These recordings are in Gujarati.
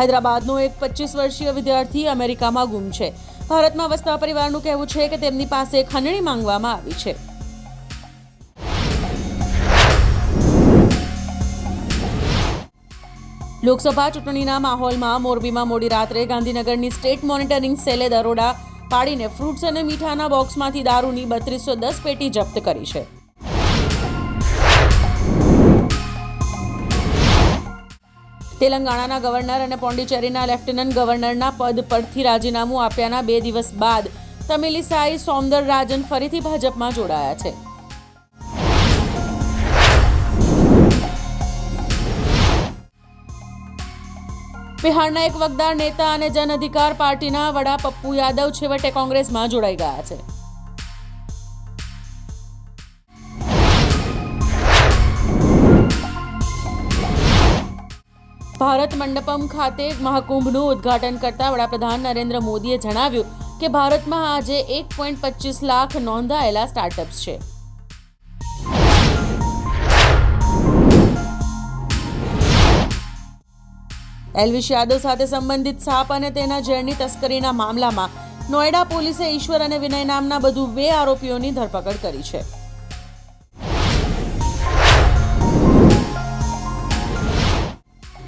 હૈદરાબાદનો એક પચીસ વર્ષીય વિદ્યાર્થી અમેરિકામાં ગુમ છે. ભારતમાં વસતા પરિવારનું કહેવું છે કે તેમની પાસે ખંડણી માંગવામાં આવી છે. લોકસભા ચૂંટણીના માહોલમાં મોરબીમાં મોડી રાત્રે ગાંધીનગરની સ્ટેટ મોનિટરિંગ સેલે દરોડા પાડીને ફ્રૂટ્સ અને મીઠાના બોક્સમાંથી દારૂની બત્રીસો દસ પેટી જપ્ત કરી છે. તેલંગાણાના ગવર્નર અને પોંડિચેરીના લેફ્ટનન્ટ ગવર્નરના પદ પરથી રાજીનામું આપ્યાના બે દિવસ બાદ તમિલિસાઈ સૌંદરરાજન ફરીથી ભાજપમાં જોડાયા છે. બિહારના એક વગદાર નેતા અને જન અધિકાર પાર્ટીના વડા પપ્પુ યાદવ છેવટે કોંગ્રેસમાં જોડાઈ ગયા છે. ભારત મંડપમ ખાતે મહાકુંભનું ઉદ્ઘાટન કરતા વડાપ્રધાન નરેન્દ્ર મોદીએ જણાવ્યું કે ભારતમાં આજે એક પોઈન્ટ પચીસ લાખ નોંધાયેલા સ્ટાર્ટઅપ્સ છે. એલવિશ યાદવ સાથે સંબંધિત સાપ અને તેના ઝેરની તસ્કરીના મામલામાં નોએડા પોલીસે ઈશ્વર અને વિનય નામના બધું બે આરોપીઓની ધરપકડ કરી છે.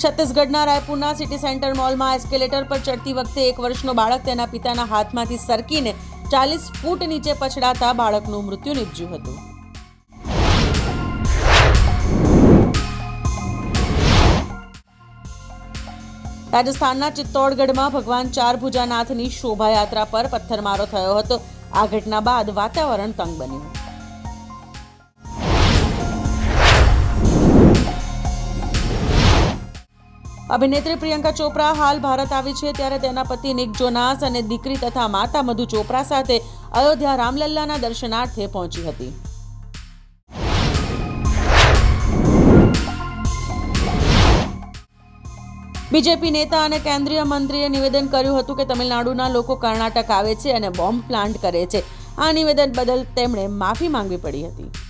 છત્તીસગઢના રાયપુરના સિટી સેન્ટર મોલમાં એસ્કેલેટર પર ચડતી વખતે એક વર્ષનો બાળક તેના પિતાના હાથમાંથી સરકીને ચાલીસ ફૂટ નીચે પછડાતા બાળકનું મૃત્યુ નીપજ્યું હતું. રાજસ્થાનના ચિત્તોડગઢમાં ભગવાન ચાર ભુજાનાથની શોભાયાત્રા પર પથ્થરમારો થયો હતો. આ ઘટના બાદ વાતાવરણ તંગ બન્યું. અભિનેત્રી પ્રિયંકા ચોપરા હાલ ભારત આવી છે ત્યારે તેના પતિ નિક જોનાસ અને દીકરી તથા માતા મધુ ચોપરા સાથે અયોધ્યા રામલલ્લાના દર્શનાર્થે પહોંચી હતી. બીજેપી નેતા અને કેન્દ્રીય મંત્રીએ નિવેદન કર્યું હતું કે તમિલનાડુના લોકો કર્ણાટક આવે છે અને બોમ્બ પ્લાન્ટ કરે છે. આ નિવેદન બદલ તેમણે માફી માંગવી પડી હતી.